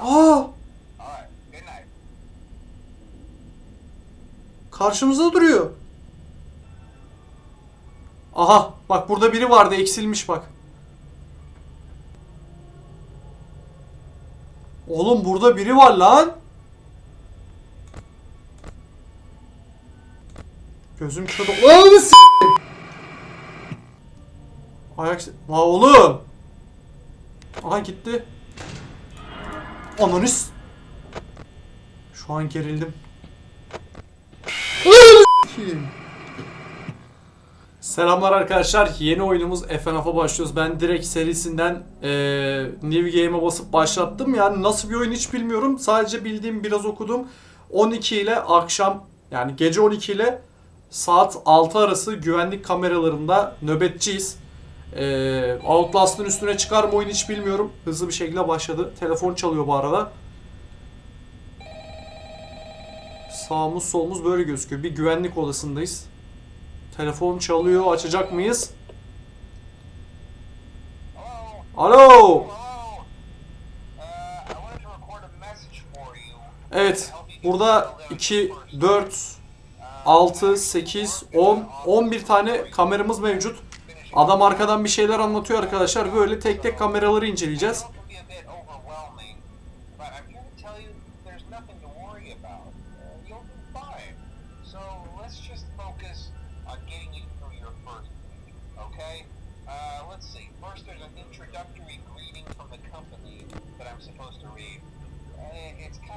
Aa! Karşımızda duruyor. Aha bak burada biri vardı eksilmiş bak. Oğlum burada biri var lan. Gözüm kırdı. Ananı s***. Ayak La oğlum. Aha gitti. Ananı s- Şu an gerildim. Selamlar arkadaşlar. Yeni oyunumuz FNAF'a başlıyoruz. Ben direkt serisinden eee New Game'e basıp başlattım. Yani nasıl bir oyun hiç bilmiyorum. Sadece bildiğim biraz okudum. 12 ile akşam yani gece 12 ile saat 6 arası güvenlik kameralarında nöbetçiyiz. Eee Outlast'ın üstüne çıkar mı oyun hiç bilmiyorum. Hızlı bir şekilde başladı. Telefon çalıyor bu arada. Sağımız solumuz böyle gözüküyor. Bir güvenlik odasındayız. Telefon çalıyor. Açacak mıyız? Alo. Uh. Evet. Burada 2, 4, 6, 8, 10, 11 tane kameramız mevcut. Adam arkadan bir şeyler anlatıyor arkadaşlar. Böyle tek tek kameraları inceleyeceğiz.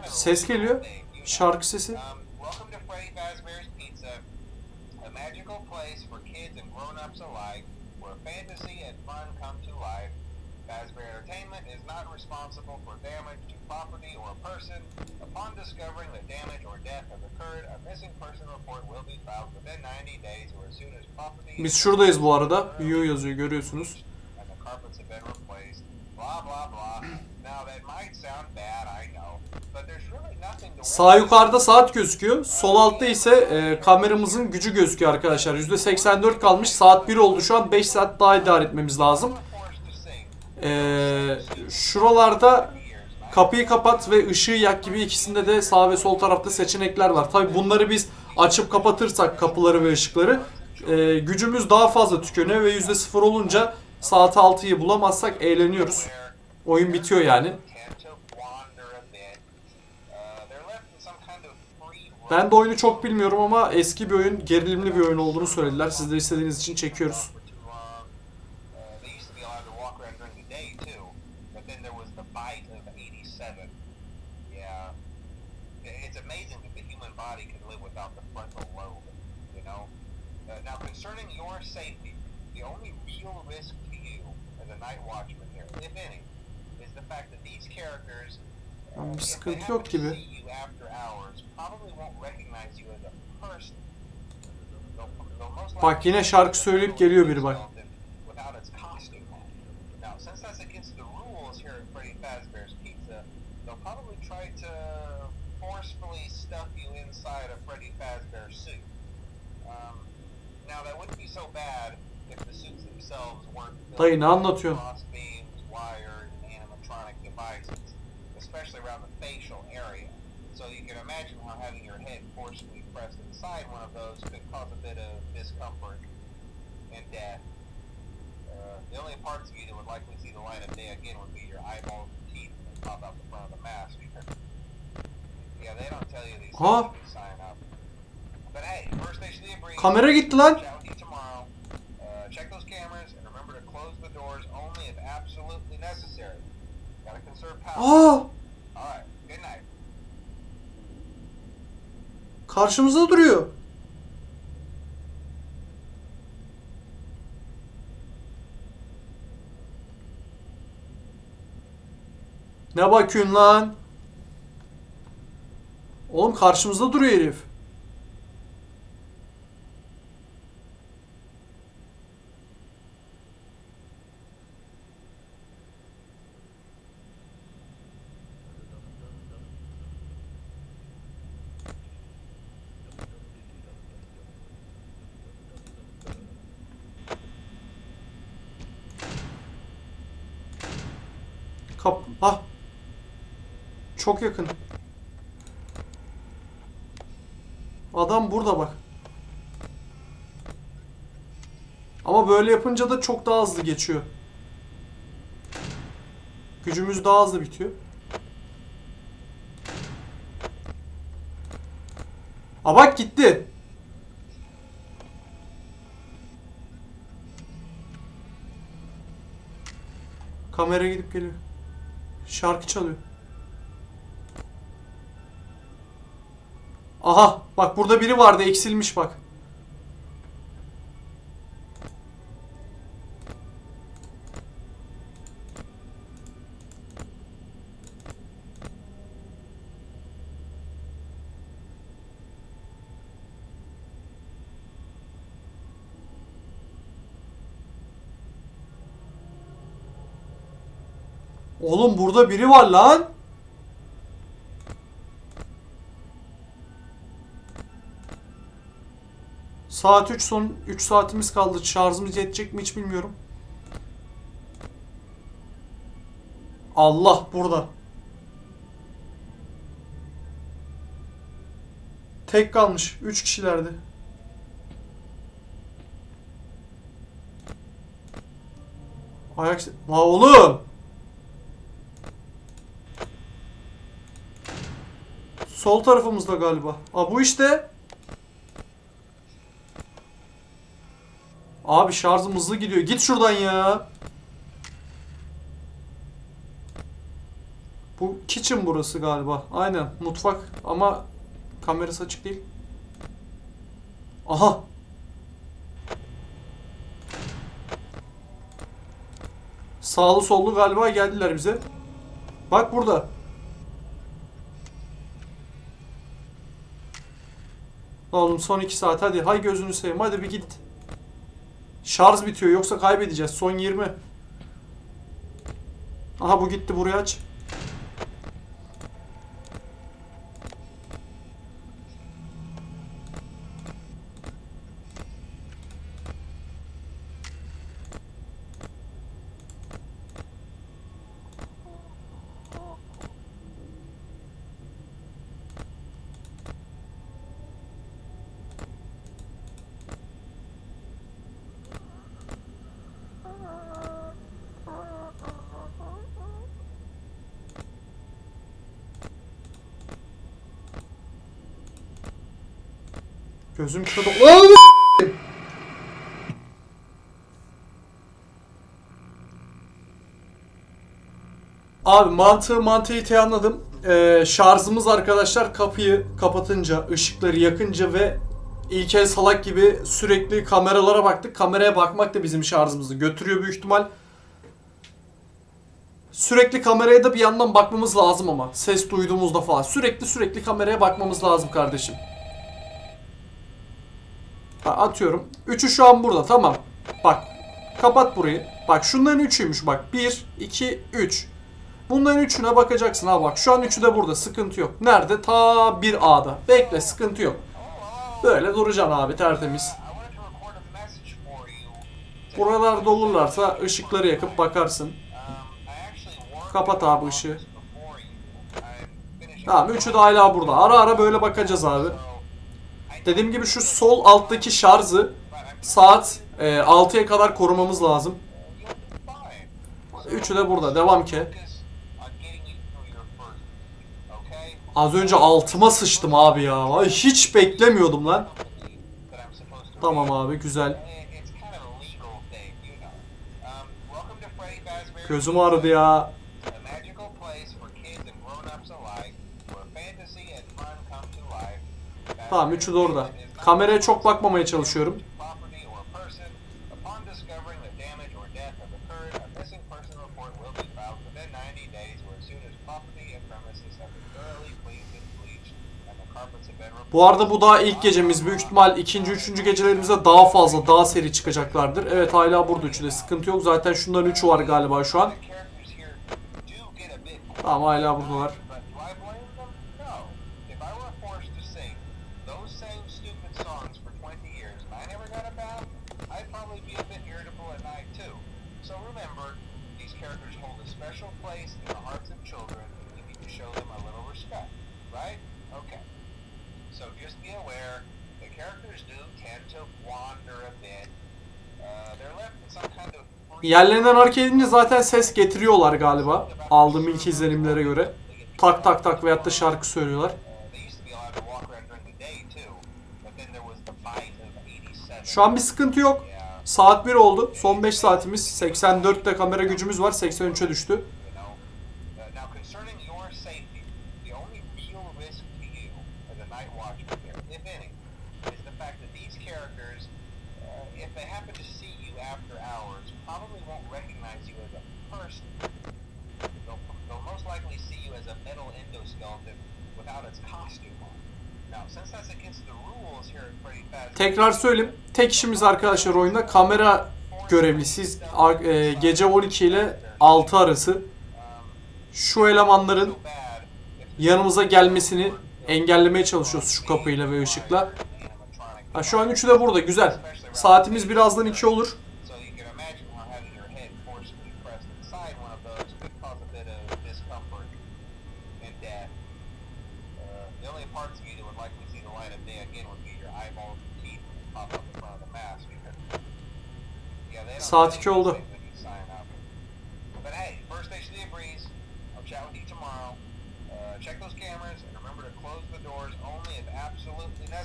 Ses geliyor. Şarkı sesi. Welcome to Freddy Fazbear's Pizza, a magical place for kids and grown-ups alike, where fantasy and fun come to life. Fazbear Entertainment is not responsible for damage to property or person. Upon discovering that damage or death has occurred, a missing person report will be filed within 90 days or as soon as property Biz şuradayız bu arada. Bio yazıyor görüyorsunuz. and the carpets have been replaced. Blah blah blah. Sağ yukarıda saat gözüküyor. Sol altta ise e, kameramızın gücü gözüküyor arkadaşlar. %84 kalmış. Saat 1 oldu şu an. 5 saat daha idare etmemiz lazım. E, şuralarda kapıyı kapat ve ışığı yak gibi ikisinde de sağ ve sol tarafta seçenekler var. Tabi bunları biz açıp kapatırsak kapıları ve ışıkları e, gücümüz daha fazla tükeniyor ve %0 olunca saat 6'yı bulamazsak eğleniyoruz. Oyun bitiyor yani. Ben de oyunu çok bilmiyorum ama eski bir oyun, gerilimli bir oyun olduğunu söylediler. Siz de istediğiniz için çekiyoruz. for too long. They used to be allowed to walk around during the day too, but then there was the bite of '87. Yeah, it's amazing that the human body can live without the frontal lobe. You know. Now, concerning your safety, the only real risk to you as a night watchman here, if any, is the fact that these characters. uh, Ama bir sıkıntı yok gibi. Bak yine şarkı söyleyip geliyor biri bak. Um, Dayı ne anlatıyorsun? Devices, especially around the facial area. So you can imagine how having your head forcibly pressed inside one of those could cause a bit of discomfort and death. Uh, the only parts of you that would likely see the light of day again would be your eyeballs and teeth that pop out the front of the mask. yeah, they don't tell you these Huh? things sign up. But hey, first station of the breeze. Kamera gitti lan. Chat with you tomorrow. Uh, check those cameras and remember to close the doors only if absolutely necessary. Aa! Karşımızda duruyor. Ne bakıyorsun lan? Oğlum karşımızda duruyor herif. Kap ah. Çok yakın. Adam burada bak. Ama böyle yapınca da çok daha hızlı geçiyor. Gücümüz daha hızlı bitiyor. Aa bak gitti. Kamera gidip geliyor. Şarkı çalıyor. Aha bak burada biri vardı eksilmiş bak. Oğlum burada biri var lan. Saat 3 son 3 saatimiz kaldı. Şarjımız yetecek mi hiç bilmiyorum. Allah burada. Tek kalmış. 3 kişilerdi. Ayak La oğlum. Sol tarafımızda galiba. Aa bu işte. Abi şarjım hızlı gidiyor. Git şuradan ya. Bu kitchen burası galiba. Aynen mutfak ama kamerası açık değil. Aha. Sağlı sollu galiba geldiler bize. Bak burada. Oğlum son 2 saat hadi. Hay gözünü seveyim. Hadi bir git. Şarj bitiyor yoksa kaybedeceğiz. Son 20. Aha bu gitti buraya aç. Gözüm kırdı. Oğlum! Abi mantığı mantığıyı anladım. Ee, şarjımız arkadaşlar kapıyı kapatınca, ışıkları yakınca ve İlkel salak gibi sürekli kameralara baktık. Kameraya bakmak da bizim şarjımızı götürüyor büyük ihtimal. Sürekli kameraya da bir yandan bakmamız lazım ama. Ses duyduğumuzda falan. Sürekli sürekli kameraya bakmamız lazım kardeşim. Ha, atıyorum. Üçü şu an burada tamam. Bak. Kapat burayı. Bak şunların üçüymüş bak. 1, 2, 3. Bunların üçüne bakacaksın ha bak. Şu an üçü de burada. Sıkıntı yok. Nerede? Ta 1A'da. Bekle sıkıntı yok. Böyle duracaksın abi tertemiz. Buralarda olurlarsa ışıkları yakıp bakarsın. Kapat abi ışığı. Tamam üçü de hala burada. Ara ara böyle bakacağız abi. Dediğim gibi şu sol alttaki şarjı saat e, 6'ya kadar korumamız lazım. Üçü de burada. Devam ki. Az önce altıma sıçtım abi ya. Ay, hiç beklemiyordum lan. Tamam abi güzel. It- It's kind and bleached and the carpets have been replaced. Bu arada bu daha ilk gecemiz. Büyük ihtimal ikinci, üçüncü gecelerimizde daha fazla, daha seri çıkacaklardır. Evet hala burada üçü de sıkıntı yok. Zaten şunların üçü var galiba şu an. Tamam hala buradalar. Yerlerinden hareket edince zaten ses getiriyorlar galiba. Aldığım ilk izlenimlere göre. Tak tak tak veyahut da şarkı söylüyorlar. They used to be allowed to walk around during the day too, but then there was the fight of 87. Şu an bir sıkıntı yok. Saat 1 oldu. Son 5 saatimiz. 84'te kamera gücümüz var. 83'e düştü. you know. Uh, now concerning your safety, the only real risk to you as a night watchman here, if any, is the fact that these characters, uh, if they happen to see you after hours, probably won't recognize you as a person. They'll, they'll most likely see you as a metal endoskeleton without its costume on. Tekrar söyleyeyim. Tek işimiz arkadaşlar oyunda kamera görevlisiz. Ar- e, Gece 12 ile 6 arası şu elemanların yanımıza gelmesini engellemeye çalışıyoruz şu kapıyla ve ışıkla. Ha, şu an üçü de burada. Güzel. Saatimiz birazdan 2 olur.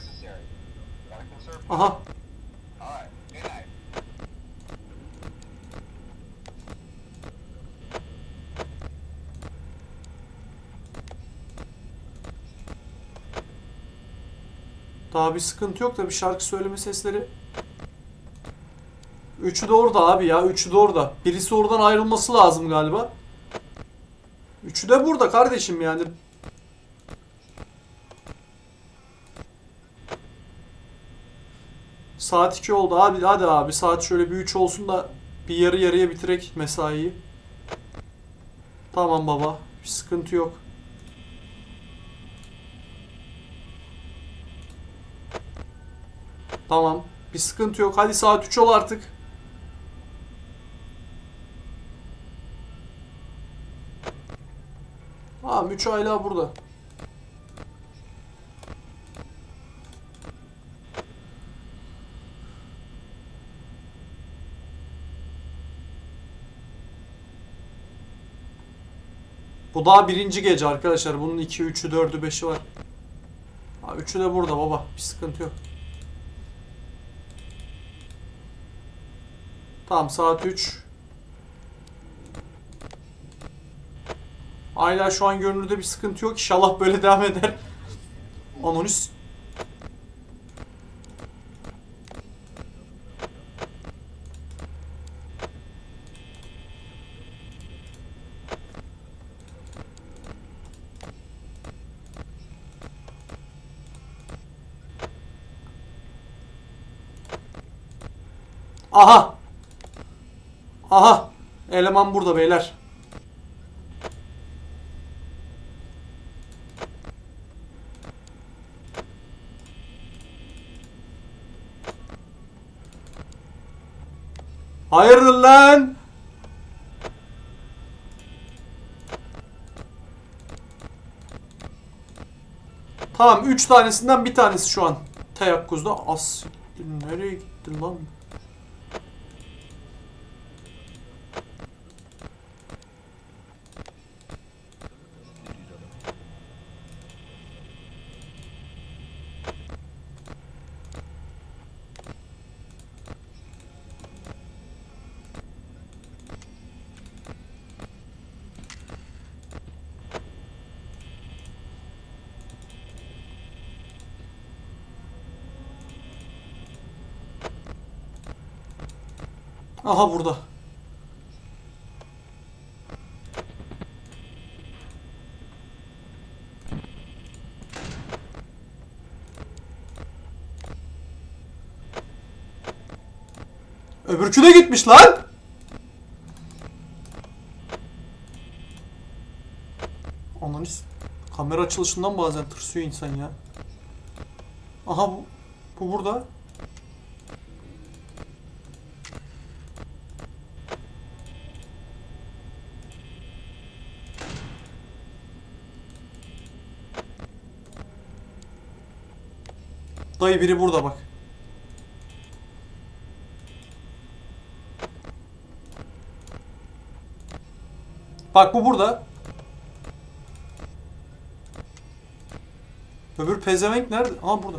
Necessary. Gotta conserve. Aha. Good night. Daha bir sıkıntı yok da bir şarkı söyleme sesleri. Üçü de orada abi ya. Üçü de orada. Birisi oradan ayrılması lazım galiba. Üçü de burada kardeşim yani. Saat 2 oldu abi. Hadi abi saat şöyle bir 3 olsun da bir yarı yarıya bitirek mesaiyi. Tamam baba. Bir sıkıntı yok. Tamam. Bir sıkıntı yok. Hadi saat 3 ol artık. Tamam 3 hala burada. Bu daha birinci gece arkadaşlar. Bunun 2, 3'ü, 4'ü, 5'i var. Ha, üçü de burada baba. Bir sıkıntı yok. Tamam saat 3. Hala şu an görünürde bir sıkıntı yok. İnşallah böyle devam eder. Anonis. Aha. Aha. Eleman burada beyler. Hayırdır lan? Tamam 3 tanesinden bir tanesi şu an teyakkuzda. As nereye gittin lan? Aha burada. Öbürkü de gitmiş lan. Analiz. Kamera açılışından bazen tırsıyor insan ya. Aha bu. Bu burada. Dayı biri burada bak. Bak bu burada. Öbür pezevenk nerede? Aha burada.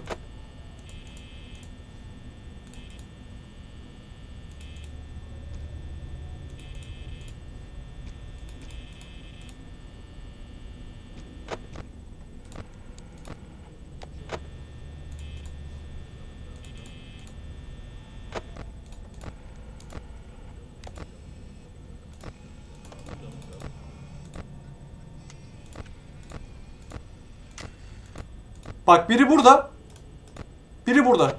Bak biri burada. Biri burada.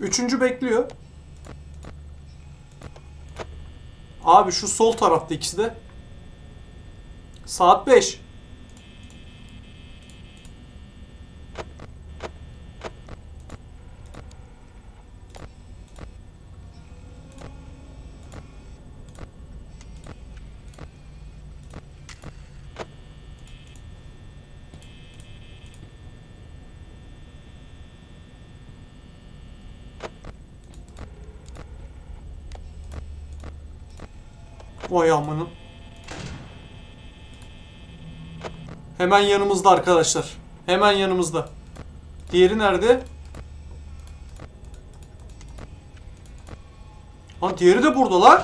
Üçüncü bekliyor. Abi şu sol tarafta ikisi de. Saat 5. Vay amanın. Hemen yanımızda arkadaşlar. Hemen yanımızda. Diğeri nerede? Lan diğeri de burada lan.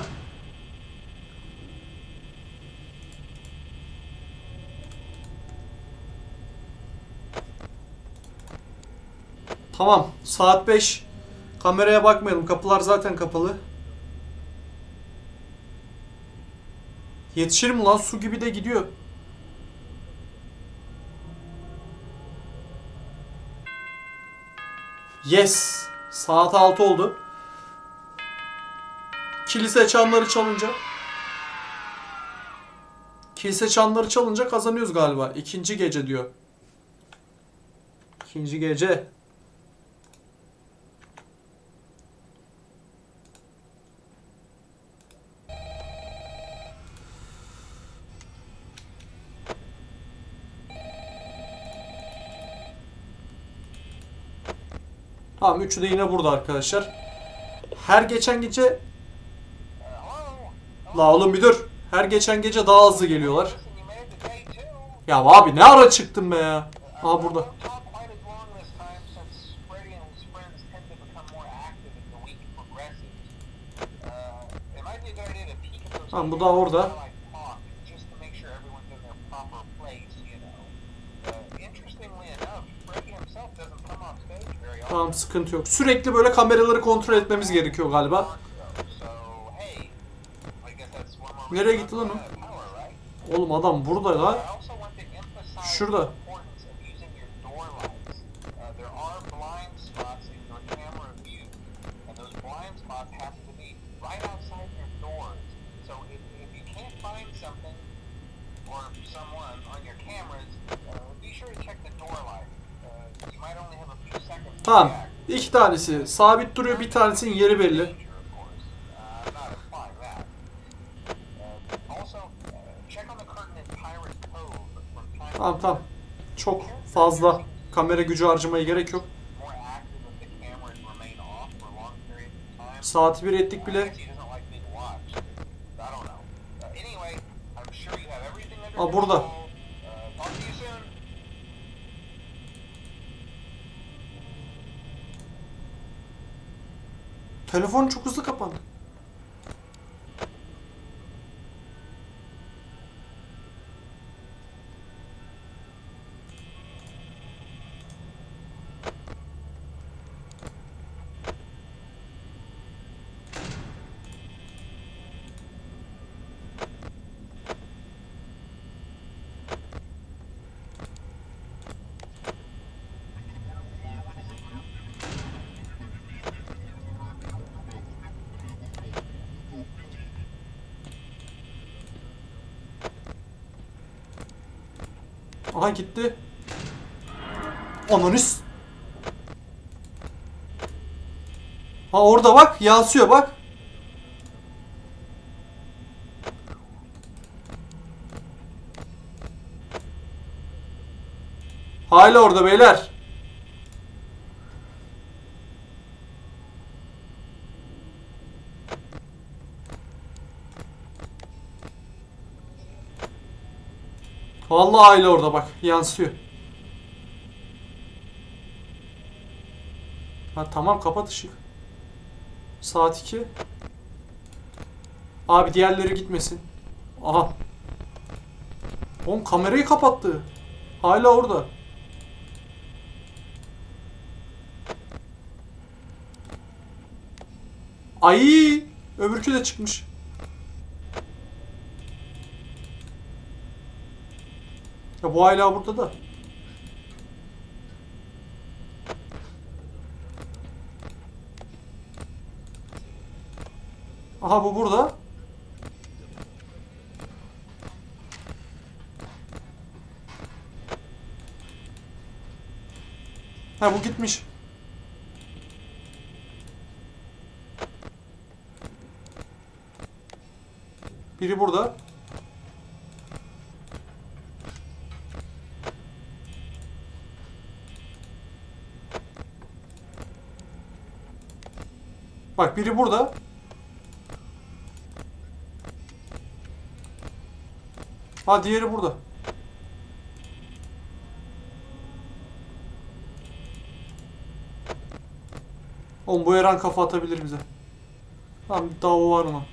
Tamam. Saat 5. Kameraya bakmayalım. Kapılar zaten kapalı. Yetişir mi lan? Su gibi de gidiyor. Yes. Saat 6 oldu. Kilise çanları çalınca. Kilise çanları çalınca kazanıyoruz galiba. İkinci gece diyor. İkinci gece. Tamam üçü de yine burada arkadaşlar. Her geçen gece... La oğlum bir dur. Her geçen gece daha hızlı geliyorlar. Ya abi ne ara çıktın be ya? Aha burada. Won't talk quite as Tamam sıkıntı yok. Sürekli böyle kameraları kontrol etmemiz gerekiyor galiba. Nereye gitti lan o? Oğlum adam burada emphasize Şurada. Tamam. İki tanesi sabit duruyor. Bir tanesinin yeri belli. Tamam tamam. Çok fazla kamera gücü harcamaya gerek yok. more active if the cameras remain Telefon çok hızlı kapandı. Aha gitti. Ananüs. Ha orada bak yansıyor bak. Hala orada beyler. Vallahi hala orada bak yansıyor. Ha tamam kapat ışık. Saat 2. Abi diğerleri gitmesin. Aha. Oğlum kamerayı kapattı. Hala orada. Ay, öbürkü de çıkmış. Ya bu hala burada da. Aha bu burada. Ha bu gitmiş. Biri burada. Bak biri burada. Ha diğeri burada. Oğlum bu Eren kafa atabilir bize. Tamam daha o var mı?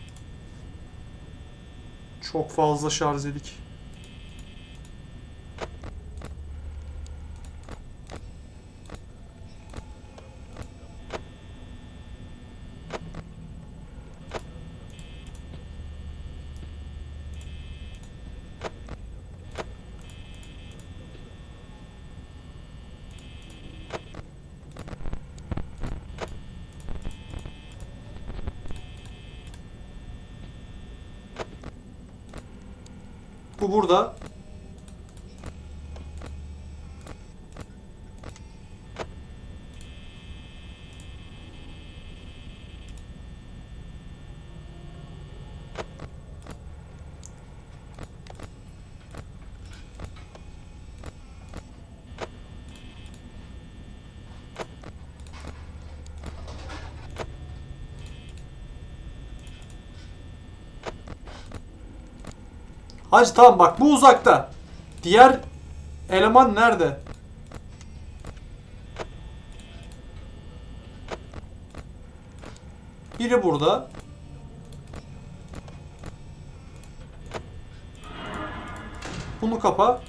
Çok fazla şarj edik. Bu burada. Hacı tamam bak bu uzakta. Diğer eleman nerede? Biri burada. Bunu kapa.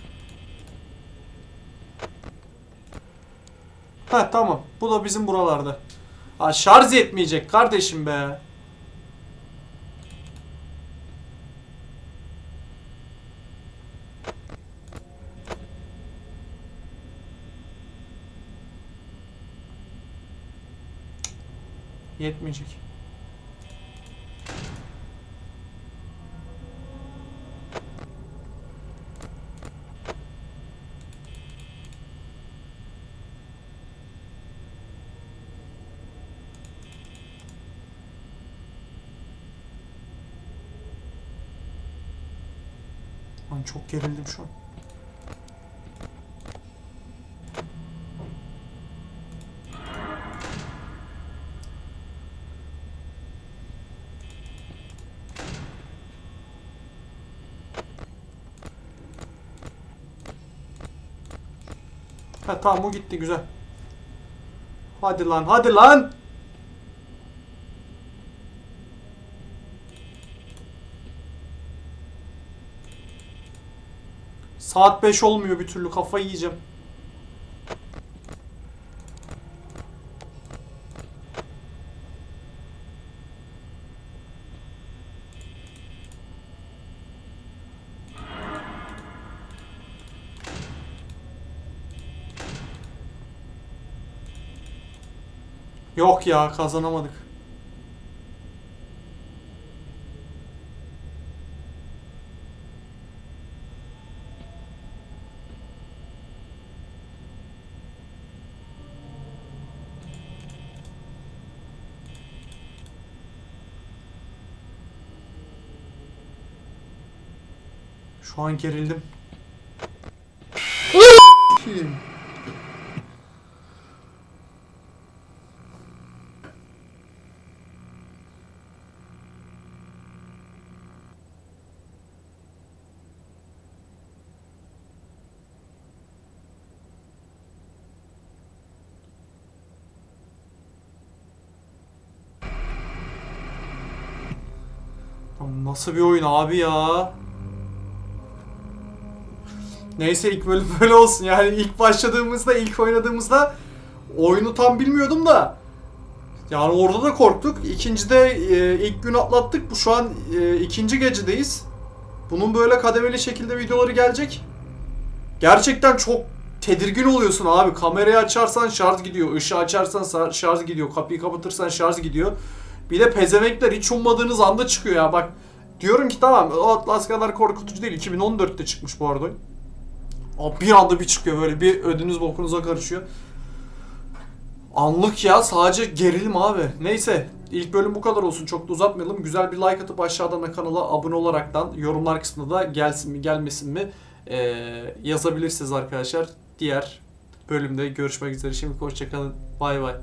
Ha tamam. Bu da bizim buralarda. Ha şarj etmeyecek kardeşim be. Yetmeyecek. Lan çok gerildim şu an. Ha tamam o gitti güzel. Hadi lan hadi lan. Saat 5 olmuyor bir türlü kafayı yiyeceğim. Yok ya kazanamadık. Şu an gerildim. Nasıl bir oyun abi ya? Neyse ilk bölüm böyle olsun. Yani ilk başladığımızda, ilk oynadığımızda oyunu tam bilmiyordum da. Yani orada da korktuk. İkincide e, ilk gün atlattık. Bu şu an e, ikinci gecedeyiz. Bunun böyle kademeli şekilde videoları gelecek. Gerçekten çok tedirgin oluyorsun abi. Kamerayı açarsan şarj gidiyor. ışığı açarsan sa- şarj gidiyor. Kapıyı kapatırsan şarj gidiyor. Bir de pezemekler hiç ummadığınız anda çıkıyor ya. Bak diyorum ki tamam o Atlas kadar korkutucu değil. 2014'te çıkmış bu arada. Ama bir anda bir çıkıyor böyle bir ödünüz bokunuza karışıyor. Anlık ya sadece gerilim abi. Neyse ilk bölüm bu kadar olsun çok da uzatmayalım. Güzel bir like atıp aşağıdan da kanala abone olaraktan yorumlar kısmında da gelsin mi gelmesin mi ee, yazabilirsiniz arkadaşlar. Diğer bölümde görüşmek üzere. Şimdi hoşçakalın. Bay bay.